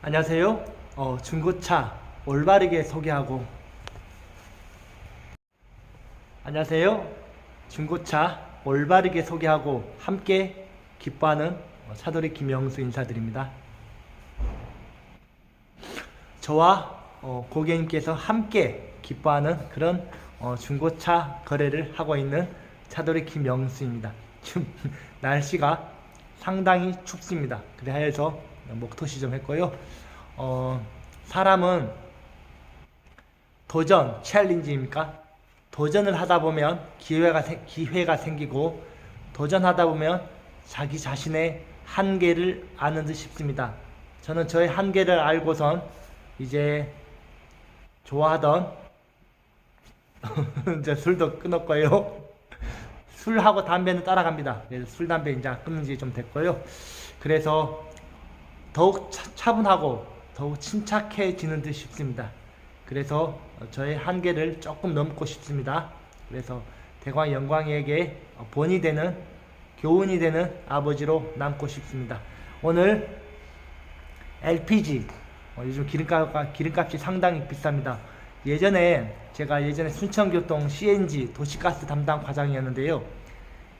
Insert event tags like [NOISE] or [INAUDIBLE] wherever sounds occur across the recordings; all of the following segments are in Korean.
안녕하세요. 어, 중고차 올바르게 소개하고 안녕하세요. 중고차 올바르게 소개하고 함께 기뻐하는 어, 차돌이 김영수 인사드립니다. 저와 어, 고객님께서 함께 기뻐하는 그런 어, 중고차 거래를 하고 있는 차돌이 김영수입니다. 지금 [LAUGHS] 날씨가 상당히 춥습니다. 그래서 목토시 좀 했고요. 어, 사람은 도전, 챌린지입니까? 도전을 하다 보면 기회가, 생- 기회가 생기고 도전하다 보면 자기 자신의 한계를 아는 듯 싶습니다. 저는 저의 한계를 알고선 이제 좋아하던 [LAUGHS] 이제 술도 끊었고요. 술하고 담배는 따라갑니다. 그래서 술, 담배 이제 끊은 지 좀 됐고요. 그래서 더욱 차, 차분하고 더욱 침착해지는 듯 싶습니다. 그래서 저의 한계를 조금 넘고 싶습니다. 그래서 대광 영광이에게 본이 되는 교훈이 되는 아버지로 남고 싶습니다. 오늘 LPG 어, 요즘 기름값 기름값이 상당히 비쌉니다. 예전에 제가 예전에 순천교통 CNG 도시가스 담당 과장이었는데요.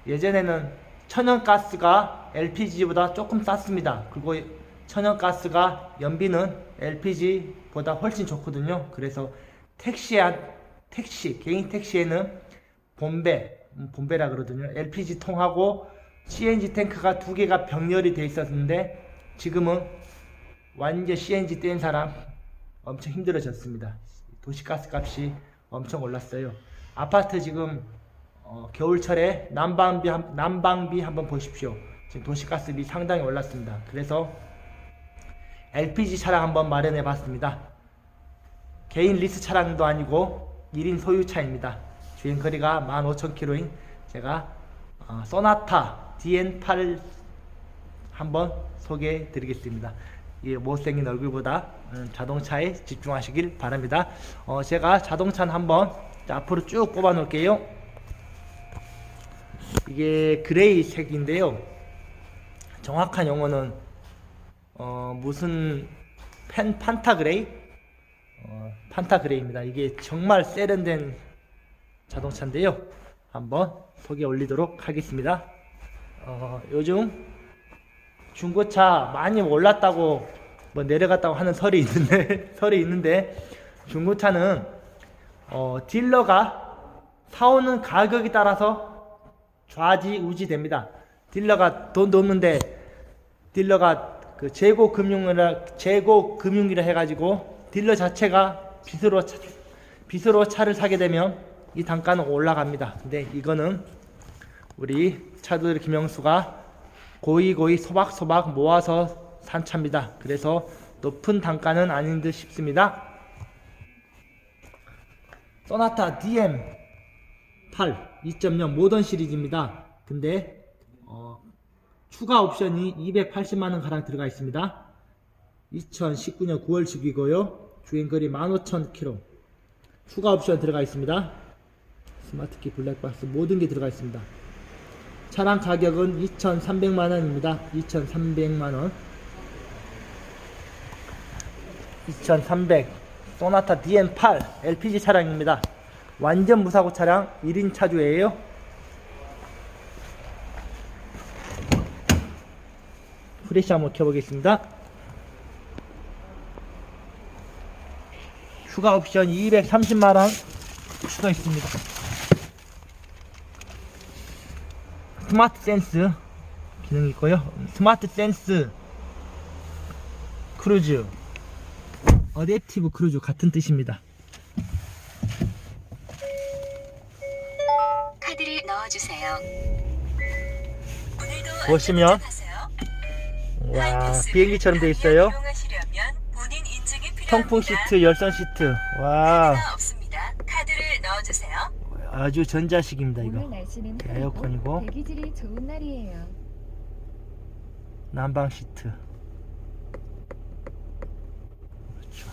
예전에는 천연가스가 LPG보다 조금 쌌습니다. 그리고 천연가스가 연비는 LPG보다 훨씬 좋거든요. 그래서 택시에 택시 개인 택시에는 본배 음, 본배라 그러거든요. LPG 통하고 CNG 탱크가 두 개가 병렬이 돼 있었는데 지금은 완전 CNG 뗀 사람 엄청 힘들어졌습니다. 도시가스 값이 엄청 올랐어요. 아파트 지금 어, 겨울철에 난방비 한, 난방비 한번 보십시오. 지금 도시가스비 상당히 올랐습니다. 그래서 LPG 차량 한번 마련해 봤습니다. 개인 리스 차량도 아니고 1인 소유차입니다. 주행 거리가 15,000km인 제가 어, 소나타 DN8 한번 소개해 드리겠습니다. 이 못생긴 얼굴보다 음, 자동차에 집중하시길 바랍니다. 어, 제가 자동차는 한번 자, 앞으로 쭉 뽑아 놓을게요. 이게 그레이 색인데요. 정확한 용어는 어, 무슨 펜 판타 그레이? 어, 판타 그레이입니다. 이게 정말 세련된 자동차인데요. 한번 소개 올리도록 하겠습니다. 어, 요즘 중고차 많이 올랐다고 뭐 내려갔다고 하는 설이 있는데 [LAUGHS] 설이 있는데 중고차는 어, 딜러가 사오는 가격에 따라서 좌지 우지 됩니다. 딜러가 돈 넣는데 딜러가 그 재고 금융이라 재고 금융이라 해가지고 딜러 자체가 빚으로 차, 빚으로 차를 사게 되면 이 단가는 올라갑니다. 근데 이거는 우리 차들 김영수가 고이 고이 소박소박 모아서 산 차입니다. 그래서 높은 단가는 아닌 듯 싶습니다. 소나타 DM 8 2.0 모던 시리즈입니다. 근데 어, 추가 옵션이 280만 원 가량 들어가 있습니다. 2019년 9월식이고요. 주행거리 15,000km. 추가 옵션 들어가 있습니다. 스마트키 블랙박스 모든 게 들어가 있습니다. 차량 가격은 2,300만 원입니다. 2,300만 원. 2,300 소나타 DN8 LPG 차량입니다. 완전 무사고 차량 1인 차주예요. 프레시 한번 켜보겠습니다. 추가 옵션 230만원 추가 있습니다. 스마트 센스 기능이 있고요. 스마트 센스 크루즈 어댑티브 크루즈 같은 뜻입니다. 카드를 넣어주세요. 보시면. 와 비행기처럼 되어 있어요. 통풍 시트, 열선 시트. 와 카드가 없습니다. 카드를 넣어주세요. 아주 전자식입니다 이거. 에어컨이고. 대기질이 좋은 날이에요. 난방 시트. 그렇죠.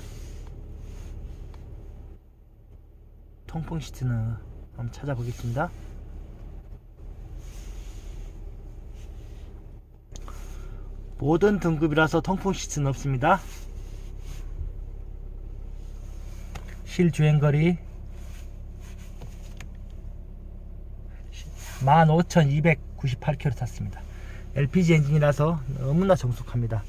통풍 시트는 한번 찾아보겠습니다. 모든 등급이라서 통풍 시트는 없습니다. 실주행거리 15,298km 탔습니다. LPG 엔진이라서 너무나 정숙합니다.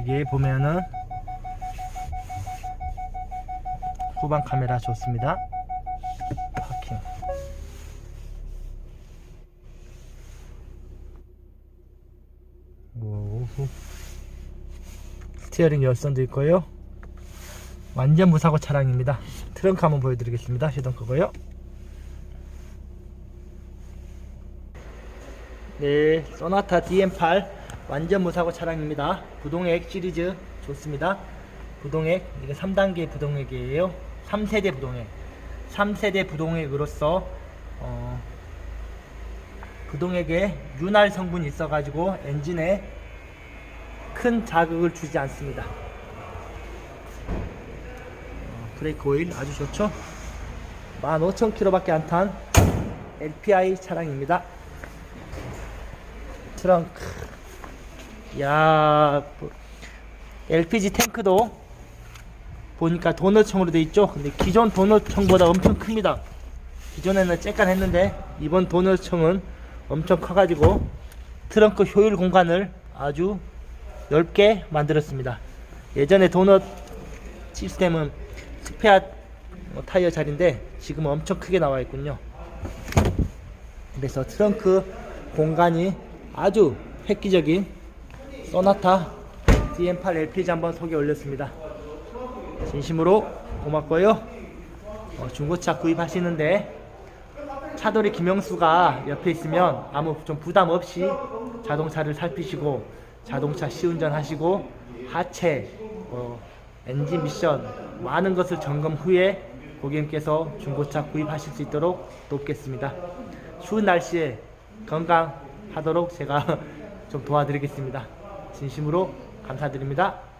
이게 보면은 후방 카메라 좋습니다. 오, 스티어링 열선도 있고요. 완전 무사고 차량입니다. 트렁크 한번 보여드리겠습니다. 시동 끄고요. 네, 소나타 DM8 완전 무사고 차량입니다. 부동액 시리즈 좋습니다. 부동액 이게 3단계 부동액이에요. 3세대 부동액. 3세대 부동액으로서 어, 부동액에 윤활 성분이 있어가지고 엔진에 큰 자극을 주지 않습니다. 어, 브레이크 오일 아주 좋죠? 15,000km밖에 안 탄 LPI 차량입니다. 트렁크. 야, 뭐, LPG 탱크도 보니까 도넛형으로 돼 있죠. 근데 기존 도넛형보다 엄청 큽니다. 기존에는 쬐깐 했는데 이번 도넛형은 엄청 커가지고 트렁크 효율 공간을 아주 넓게 만들었습니다. 예전에 도넛 시스템은 스페어 어, 타이어 자리인데 지금은 엄청 크게 나와 있군요. 그래서 트렁크 공간이 아주 획기적인 소나타 DM8 LPG 한번 소개 올렸습니다. 진심으로 고맙고요. 어, 중고차 구입하시는데 차돌이 김영수가 옆에 있으면 아무 좀 부담 없이 자동차를 살피시고 자동차 시운전 하시고 하체, 어, 엔진 미션 많은 것을 점검 후에 고객님께서 중고차 구입하실 수 있도록 돕겠습니다. 추운 날씨에 건강하도록 제가 [LAUGHS] 좀 도와드리겠습니다. 진심으로 감사드립니다.